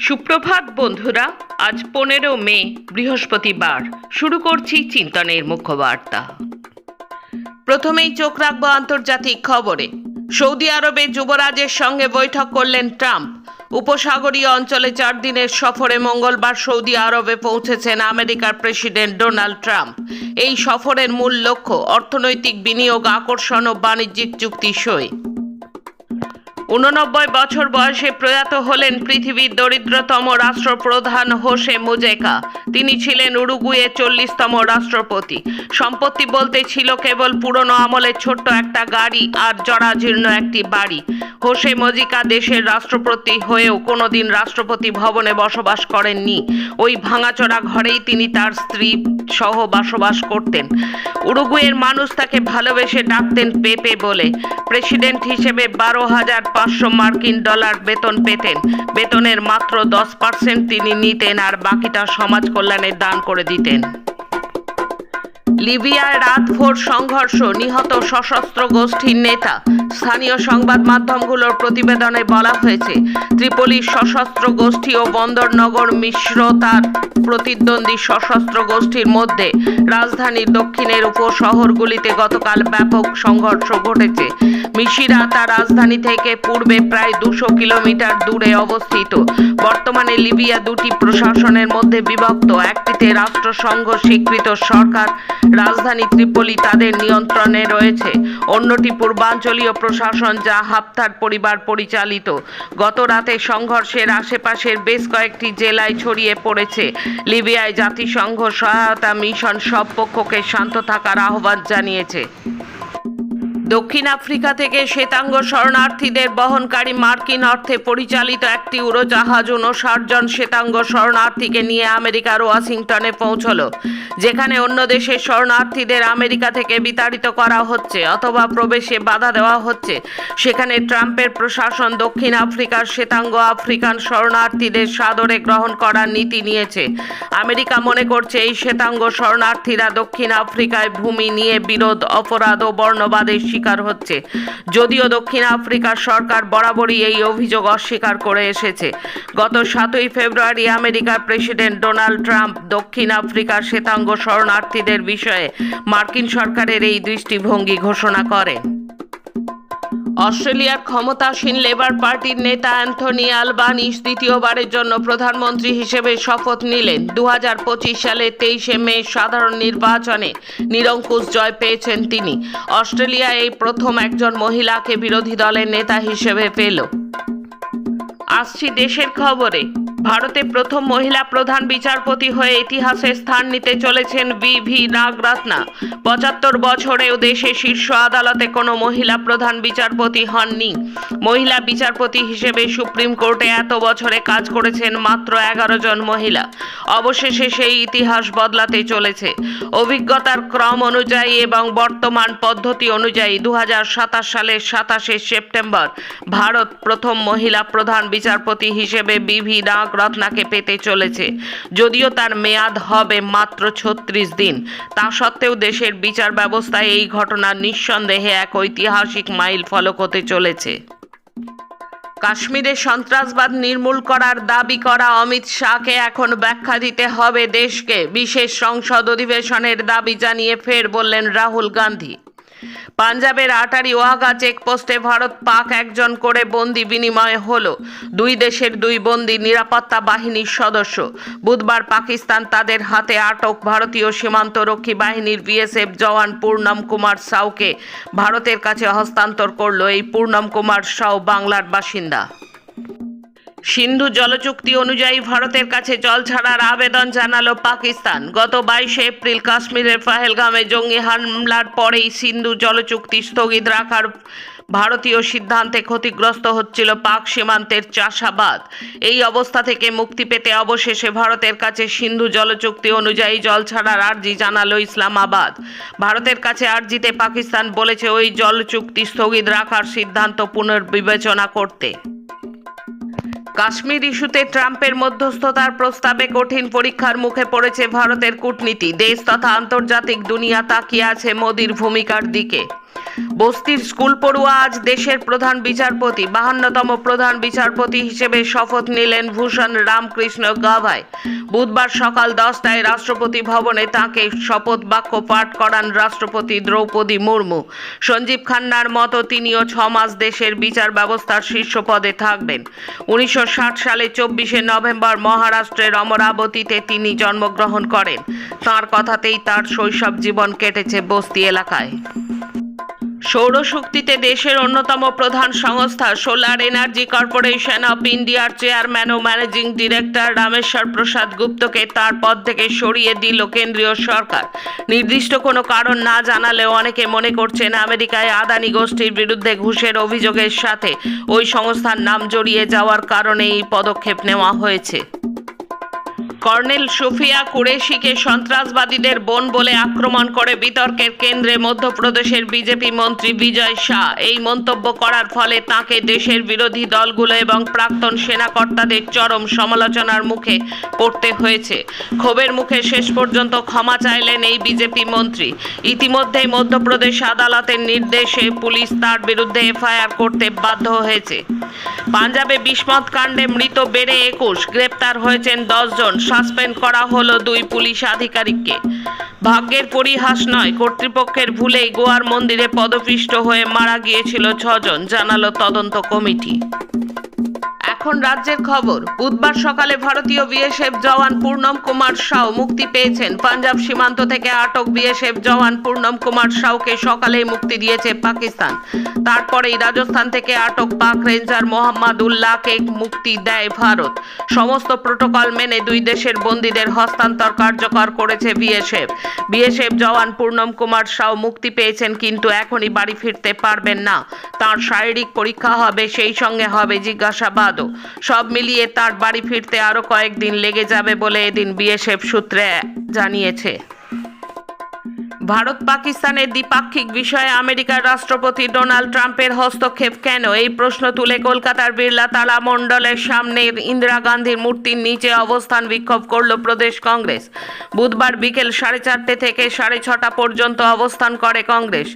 সুপ্রভাত বন্ধুরা, আজ পনেরো মে, বৃহস্পতিবার। শুরু করছি চিন্তনের মুখ্য বার্তা প্রথমেই চোখ রাখব আন্তর্জাতিক খবরে। সৌদি আরবে যুবরাজের সঙ্গে বৈঠক করলেন ট্রাম্প। উপসাগরীয় অঞ্চলে চার দিনের সফরে মঙ্গলবার সৌদি আরবে পৌঁছেছেন আমেরিকার প্রেসিডেন্ট ডোনাল্ড ট্রাম্প। এই সফরের মূল লক্ষ্য অর্থনৈতিক বিনিয়োগ, আকর্ষণ ও বাণিজ্যিক চুক্তি সই। উননব্বই বছর বয়সে প্রয়াত হলেন পৃথিবীর দরিদ্রতম রাষ্ট্রপ্রধান হোসে মুজেকা। তিনি ছিলেন উরুগুয়ে চল্লিশতম রাষ্ট্রপতি। সম্পত্তি বলতে ছিল কেবল পুরনো আমলের ছোট্ট একটা গাড়ি আর জরাজীর্ণ একটি বাড়ি। হোসে মজিকা দেশের রাষ্ট্রপতি হয়েও কোনোদিন রাষ্ট্রপতি ভবনে বসবাস করেননি। ওই ভাঙাচোরা ঘরেই তিনি তার স্ত্রী সহ বসবাস করতেন। উরুগুয়ের মানুষ তাকে ভালোবেসে ডাকতেন পেপে বলে। প্রেসিডেন্ট হিসেবে বারো হাজার পাঁচশো মার্কিন ডলার বেতন পেতেন। বেতনের মাত্র দশ পার্সেন্ট তিনি নিতেন আর বাকিটা সমাজ কল্যাণে দান করে দিতেন। লিবিয়ায় রাতভোর সংঘর্ষ, নিহত সশস্ত্র গোষ্ঠীর নেতা। স্থানীয় সংবাদ মাধ্যমগুলোর প্রতিবেদনে বলা হয়েছে ত্রিপলির সশস্ত্র গোষ্ঠী ও বন্দরনগর মিশ্রতার প্রতিদ্বন্দ্বী সশস্ত্র গোষ্ঠীর মধ্যে। রাজধানীর দক্ষিণের উপশহরগুলিতে গতকাল ব্যাপক সংঘর্ষ ঘটেছে। মিশিরাতা রাজধানী থেকে পূর্বে প্রায় দুশো কিলোমিটার দূরে অবস্থিত। বর্তমানে লিবিয়া দুটি প্রশাসনের মধ্যে বিভক্ত একটিতে রাষ্ট্রসংঘ স্বীকৃত সরকার, রাজধানী ত্রিপলি তাদের নিয়ন্ত্রণে রয়েছে। অন্যটি পূর্বাঞ্চলীয় প্রশাসন যা হাফতার পরিবার পরিচালিত। গত রাতে সংঘর্ষের আশেপাশের বেশ কয়েকটি জেলায় ছড়িয়ে পড়েছে। লিবিয়ায় জাতিসংঘ সহায়তা মিশন সব পক্ষকে শান্ত থাকার আহ্বান জানিয়েছে। দক্ষিণ আফ্রিকা থেকে শ্বেতাঙ্গ শরণার্থীদের বহনকারী মার্কিন অর্থে পরিচালিত একটি উড়োজাহাজ উনষাট জন শ্বেতাঙ্গ শরণার্থীকে নিয়ে আমেরিকার ওয়াশিংটনে পৌঁছল, যেখানে অন্য দেশের শরণার্থীদের আমেরিকা থেকে বিতাড়িত করা হচ্ছে অথবা প্রবেশে বাধা দেওয়া হচ্ছে। সেখানে ট্রাম্পের প্রশাসন দক্ষিণ আফ্রিকার শ্বেতাঙ্গ আফ্রিকান শরণার্থীদের সাদরে গ্রহণ করার নীতি নিয়েছে। আমেরিকা মনে করছে এই শ্বেতাঙ্গ শরণার্থীরা দক্ষিণ আফ্রিকায় ভূমি নিয়ে বিরোধ, অপরাধ ও বর্ণবাদের শিকার হচ্ছে। যদিও দক্ষিণ আফ্রিকার সরকার বরাবরই এই অভিযোগ অস্বীকার করে এসেছে। গত সাতই ফেব্রুয়ারি আমেরিকার প্রেসিডেন্ট ডোনাল্ড ট্রাম্প দক্ষিণ আফ্রিকার শ্বেতাঙ্গ শরণার্থীদের বিষয়ে মার্কিন সরকারের এই দৃষ্টিভঙ্গি ঘোষণা করেন। অস্ট্রেলিয়ার ক্ষমতাসীন লেবার পার্টির নেতা অ্যান্থনি আলবানিস দ্বিতীয়বারের জন্য প্রধানমন্ত্রী হিসেবে শপথ নিলেন। দু হাজার সালে তেইশে মে সাধারণ নির্বাচনে নিরঙ্কুশ জয় পেয়েছেন তিনি। অস্ট্রেলিয়া এই প্রথম একজন মহিলাকে বিরোধী দলের নেতা হিসেবে পেল। আসছি দেশের খবরে। ভারতে প্রথম মহিলা প্রধান বিচারপতি হয়ে ইতিহাসে স্থান নিতে চলেছেন বি ভি নাগরত্না। পঁচাত্তর বছরেও দেশে শীর্ষ আদালতে কোনো মহিলা প্রধান বিচারপতি হননি। মহিলা বিচারপতি হিসেবে সুপ্রিম কোর্টে এত বছরে কাজ করেছেন মাত্র এগারো জন মহিলা। অবশেষে সেই ইতিহাস বদলাতে চলেছে। অভিজ্ঞতার ক্রম অনুযায়ী এবং বর্তমান পদ্ধতি অনুযায়ী দু সাতাশ সালের সাতাশে সেপ্টেম্বর ভারত প্রথম মহিলা প্রধান বিচারপতি হিসেবে বিভি নাগরত্নাকে পেতে চলেছে। যদিও তার মেয়াদ হবে মাত্র ছত্রিশ দিন। তা সত্ত্বেও দেশের বিচার ব্যবস্থায় এই ঘটনা নিঃসন্দেহে এক ঐতিহাসিক মাইল ফলক হতে চলেছে। কাশ্মীরে সন্ত্রাসবাদ নির্মূল করার দাবি করা অমিত শাহকে এখন ব্যাখ্যা দিতে হবে দেশকে। বিশেষ সংসদ অধিবেশনের দাবি জানিয়ে ফের বললেন রাহুল গান্ধী। পাঞ্জাবের আটারি ওয়াগা চেকপোস্টে ভারত পাক একজন করে বন্দি বিনিময় হল। দুই দেশের দুই বন্দি নিরাপত্তা বাহিনীর সদস্য। বুধবার পাকিস্তান তাদের হাতে আটক ভারতীয় সীমান্তরক্ষী বাহিনীর বিএসএফ জওয়ান পূর্ণম কুমার সাউকে ভারতের কাছে হস্তান্তর করল এই পূর্ণম কুমার সাউ বাংলার বাসিন্দা। সিন্ধু জলচুক্তি অনুযায়ী ভারতের কাছে জল ছাড়ার আবেদন জানালো পাকিস্তান। গত বাইশে এপ্রিল কাশ্মীরের পাহেলগামে জঙ্গি হামলার পরেই সিন্ধু জলচুক্তি স্থগিত রাখার ভারতীয় সিদ্ধান্তে ক্ষতিগ্রস্ত হচ্ছিল পাক সীমান্তের চাষাবাদ। এই অবস্থা থেকে মুক্তি পেতে অবশেষে ভারতের কাছে সিন্ধু জলচুক্তি অনুযায়ী জল ছাড়ার আর্জি জানালো ইসলামাবাদ। ভারতের কাছে আর্জিতে পাকিস্তান বলেছে ওই জলচুক্তি স্থগিত রাখার সিদ্ধান্ত পুনর্বিবেচনা করতে। কাশ্মীর ইস্যুতে ট্রাম্পের মধ্যস্থতার প্রস্তাবে কঠিন পরীক্ষার মুখে পড়েছে ভারতের কূটনীতি। দেশ তথা আন্তর্জাতিক দুনিয়া তাকিয়ে আছে মোদির ভূমিকার দিকে। বস্তির স্কুল পড়ুয়া আজ দেশের প্রধান বিচারপতি, বাহান্নতম প্রধান বিচারপতি হিসেবে শপথ নিলেন ভূষণ রামকৃষ্ণ গাভাই। বুধবার সকাল দশটায় রাষ্ট্রপতি ভবনে তাকে শপথ বাক্য পাঠ করান রাষ্ট্রপতি দ্রৌপদী মুর্মু। সঞ্জীব খান্নার মতো তিনিও ছ মাস দেশের বিচার ব্যবস্থার শীর্ষ পদে থাকবেন। উনিশশো ষাট সালে চব্বিশে নভেম্বর মহারাষ্ট্রের অমরাবতীতে তিনি জন্মগ্রহণ করেন। তার কথাতেই তার শৈশব জীবন কেটেছে বস্তি এলাকায়। সৌরশক্তিতে দেশের অন্যতম প্রধান সংস্থা সোলার এনার্জি কর্পোরেশন অফ ইন্ডিয়ার চেয়ারম্যান ও ম্যানেজিং ডিরেক্টর রামেশ্বর প্রসাদ গুপ্তকে তার পদ থেকে সরিয়ে দিল কেন্দ্রীয় সরকার। নির্দিষ্ট কোনো কারণ না জানালেও অনেকে মনে করছেন আমেরিকায় আদানি গোষ্ঠীর বিরুদ্ধে ঘুষের অভিযোগের সাথে ওই সংস্থার নাম জড়িয়ে যাওয়ার কারণে এই পদক্ষেপ নেওয়া হয়েছে। কর্নেল সুফিয়া কুরেশিকে সন্ত্রাসবাদীদের বোন বলে আক্রমণ করে বিতর্কের কেন্দ্রে মধ্যপ্রদেশের বিজেপি মন্ত্রী বিজয় শাহ। এই মন্তব্য করার ফলে তাকে দেশের বিরোধী দলগুলো এবং প্রাক্তন সেনাকর্তাদের চরম সমালোচনার মুখে পড়তে হয়েছে। ক্ষোভের মুখে শেষ পর্যন্ত ক্ষমা চাইলেন এই বিজেপি মন্ত্রী। ইতিমধ্যেই মধ্যপ্রদেশ আদালতের নির্দেশে পুলিশ তার বিরুদ্ধে এফআইআর করতে বাধ্য হয়েছে। পাঞ্জাবে বিস্মত কাণ্ডে মৃত বেড়ে একুশ, গ্রেপ্তার হয়েছেন দশজন সাসপেন্ড করা হলো দুই পুলিশ আধিকারিককে। ভাগ্যের পরিহাস নয়, কর্তৃপক্ষের ভুলেই গোয়ার মন্দিরে পদপিষ্ট হয়ে মারা গিয়েছিল ছজন, জানালো তদন্ত কমিটি। এখন রাজ্যের খবর। বুধবার সকালে ভারতীয় বিএসএফ জওয়ান পূর্ণম কুমার সাউ মুক্তি পেয়েছেন। পাঞ্জাব সীমান্ত থেকে আটক বিএসএফ জওয়ান পূর্ণম কুমার সাউকে সকালেই মুক্তি দিয়েছে পাকিস্তান। তারপরেই রাজস্থান থেকে আটক পাক রেঞ্জার মোহাম্মদ উল্লাহকে মুক্তি দেয় ভারত। সমস্ত প্রোটোকল মেনে দুই দেশের বন্দীদের হস্তান্তর কার্যকর করেছে বিএসএফ। বিএসএফ জওয়ান পূর্ণম কুমার সাউ মুক্তি পেয়েছেন, কিন্তু এখনই বাড়ি ফিরতে পারবেন না। তার শারীরিক পরীক্ষা হবে, সেই সঙ্গে হবে জিজ্ঞাসাবাদও। সব মিলিয়ে তার বাড়ি ফিরতে আরও কয়েকদিন লেগে যাবে বলে এদিন বিএসএফ সূত্রে জানিয়েছে। ভারত পাকিস্তানের দ্বিপাক্ষিক বিষয়ে আমেরিকার রাষ্ট্রপতি ডোনাল্ড ট্রাম্পের হস্তক্ষেপ কেন? এই প্রশ্ন তুলে কলকাতার বিড়লা তালা মণ্ডলের সামনে ইন্দিরা গান্ধীর মূর্তির নিচে অবস্থান বিক্ষোভ করল প্রদেশ কংগ্রেস। বুধবার বিকেল সাড়ে চারটে থেকে সাড়ে ছটা পর্যন্ত অবস্থান করে কংগ্রেস।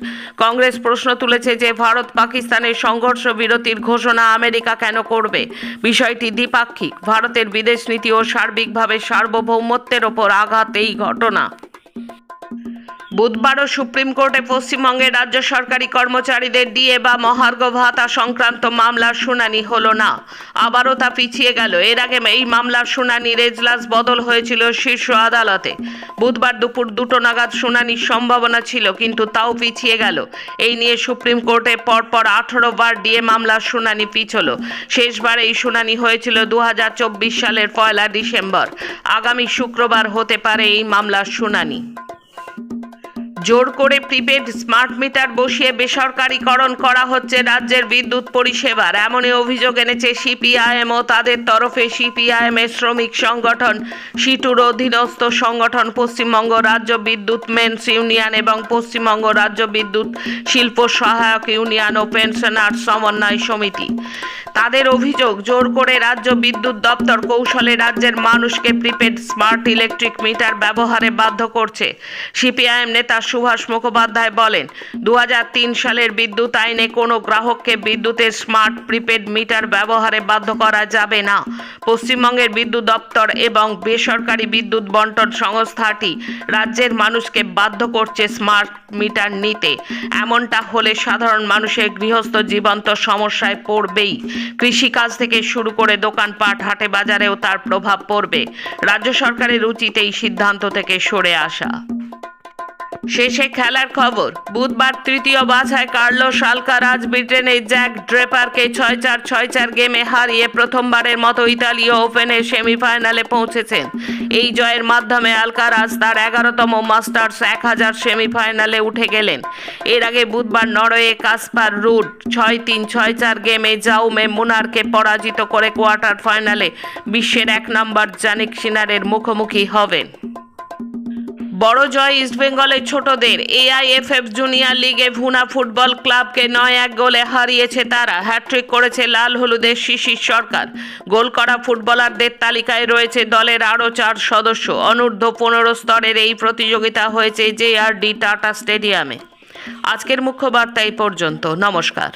কংগ্রেস প্রশ্ন তুলেছে যে ভারত পাকিস্তানের সংঘর্ষ বিরতির ঘোষণা আমেরিকা কেন করবে? বিষয়টি দ্বিপাক্ষিক। ভারতের বিদেশ নীতি ও সার্বিকভাবে সার্বভৌমত্বের ওপর আঘাত এই ঘটনা। বুধবারও সুপ্রিম কোর্টে পশ্চিমবঙ্গের রাজ্য সরকারি কর্মচারীদের ডিএ বা মহার্ঘ ভাতা সংক্রান্ত মামলার শুনানি হলো না। আবারও তা পিছিয়ে গেল। এর আগে এই মামলার শুনানির এজলাস বদল হয়েছিল শীর্ষ আদালতে। বুধবার দুপুর দুটো নাগাদ শুনানির সম্ভাবনা ছিল, কিন্তু তাও পিছিয়ে গেল। এই নিয়ে সুপ্রিম কোর্টে পরপর আঠারো বার ডিএ মামলার শুনানি পিছল। শেষবার এই শুনানি হয়েছিল দু হাজার চব্বিশ সালের পয়লা ডিসেম্বর। আগামী শুক্রবার হতে পারে এই মামলার শুনানি। জোর করে প্রিপেড স্মার্ট মিটার বসিয়ে বেসরকারীকরণ করা হচ্ছে রাজ্যের বিদ্যুৎ পরিষেবার। এমনই অভিযোগ এনেছে সিপিআইএম ও তাদের তরফে সিপিআইএম এর শ্রমিক সংগঠন সিটুর অধীনস্থ সংগঠন পশ্চিমবঙ্গ রাজ্য বিদ্যুৎ মেন্স ইউনিয়ন এবং পশ্চিমবঙ্গ রাজ্য বিদ্যুৎ শিল্প সহায়ক ইউনিয়ন ও পেনশনার সমন্বয় সমিতি। তাদের অভিযোগ, জোর করে রাজ্য বিদ্যুৎ দপ্তর কৌশলে রাজ্যের মানুষকে প্রিপেড স্মার্ট ইলেকট্রিক মিটার ব্যবহারে বাধ্য করছে। সিপিআইএম নেতা সুভাষ মুখোপাধ্যায় বলেন দু হাজার তিন সালের বিদ্যুৎ আইনে কোনো গ্রাহককে বিদ্যুতের স্মার্ট প্রিপেড মিটার ব্যবহারে বাধ্য করা যাবে না। পশ্চিমবঙ্গের বিদ্যুৎ দপ্তর এবং বেসরকারি বিদ্যুৎ বন্টন সংস্থাটি রাজ্যের মানুষকে বাধ্য করছে স্মার্ট মিটার নিতে। এমনটা হলে সাধারণ মানুষের গৃহস্থ জীবন্ত সমস্যায় পড়বেই। কৃষিকাজ থেকে শুরু করে দোকানপাট, হাটে বাজারেও তার প্রভাব পড়বে। রাজ্য সরকারের উচিত এই সিদ্ধান্ত থেকে সরে আসা। শেষে খেলার খবর। বুধবার তৃতীয় বাছায় কার্লোস আলকারাজ ব্রিটেনের জ্যাক ড্রেপারকে ছয় চার ছয় চার গেমে হারিয়ে প্রথমবারের মতো ইতালীয় ওপেনের সেমিফাইনালে পৌঁছেছেন। এই জয়ের মাধ্যমে আলকারাজ তার এগারোতম মাস্টার্স এক হাজার সেমিফাইনালে উঠে গেলেন। এর আগে বুধবার নরওয়ে কাসপার রুট ছয় তিন, ছয় চার গেমে জাউমে মুনারকে পরাজিত করে কোয়ার্টার ফাইনালে বিশ্বের এক নম্বর জানিক সিনারের মুখোমুখি হবেন। বড় জয় ইস্টবেঙ্গলের ছোটদের। এআইএফএফ জুনিয়র লিগে ভুনা ফুটবল ক্লাবকে নয় এক গোলে হারিয়েছে তারা। হ্যাট্রিক করেছে লাল হলুদের শিশির সরকার। গোল করা ফুটবলারদের তালিকায় রয়েছে দলের আরও চার সদস্য। অনূর্ধ্ব পনেরো স্তরের এই প্রতিযোগিতা হয়েছে জেআরডি টাটা স্টেডিয়ামে। আজকের মুখ্য বার্তা এই পর্যন্ত। নমস্কার।